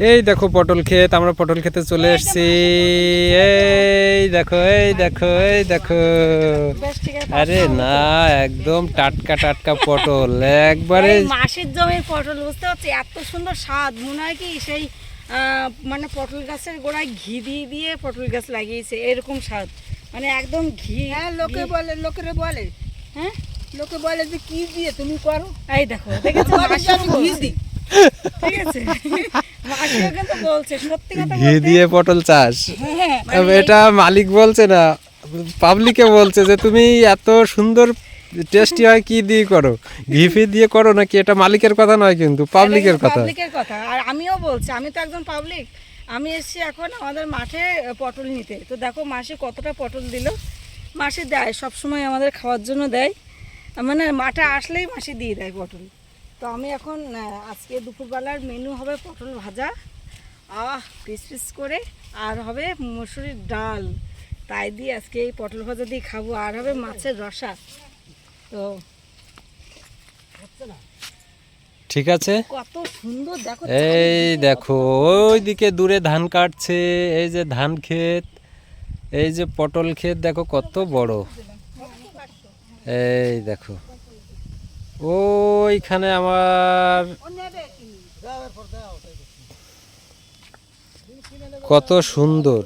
এই দেখো পটল ক্ষেত আমরা পটল খেতে চলে এসেছি। এই দেখো এই দেখো। এই দেখো আরে না একদম টাটকা টাটকা পটল একবারে মাসের জমির পটল বুঝতে পারছি? এত সুন্দর স্বাদ মনে হয় কি সেই আহ, মানে পটল গাছের গোড়ায় ঘি দিয়ে দিয়ে পটল গাছ লাগিয়েছে এরকম স্বাদ। মানে একদম ঘি হ্যাঁ লোকে বলে লোকেরা বলে। হ্যাঁ? লোকে বলে যে কি দিয়ে? তুমি করো। এই দেখো দেখেছ? ঘি দিই। ঠিক আছে। ঘি দিয়ে পটল চাষ। হ্যাঁ তবে এটা মালিক বলছে না পাবলিকে বলছে যে তুমি এত সুন্দর টেস্টি হয় কি দিয়ে করো? ঘি ফি দিয়ে করো নাকি? এটা মালিকের কথা নয় কিন্তু পাবলিকের কথা। পাবলিকের কথা। আর আমিও বলছি আমি তো একজন পাবলিক আমি এসেছি এখন আমাদের মাঠে পটল নিতে। তো দেখো মাসে কতটা পটল দিল। মাসে দেয় সবসময় আমাদের খাওয়ার জন্য দেয়। মানে মাঠে আসলেই মাসে দিয়ে দেয় পটল। তো আমি এখন আজকে দুপুরবেলার মেনু হবে পটল ভাজা আহ পিস পিস করে আর হবে মসুরির ডাল। তাই দিয়ে আজকে এই পটল ভাজা দিয়ে খাব আর হবে মাছের রসা। তো ঠিক আছে? কত সুন্দর দেখো এই দেখো ওইদিকে দূরে ধান কাটছে এই যে ধান ক্ষেত এই যে পটল ক্ষেত দেখো কত বড়। এই দেখো ওইখানে আমার কত সুন্দর।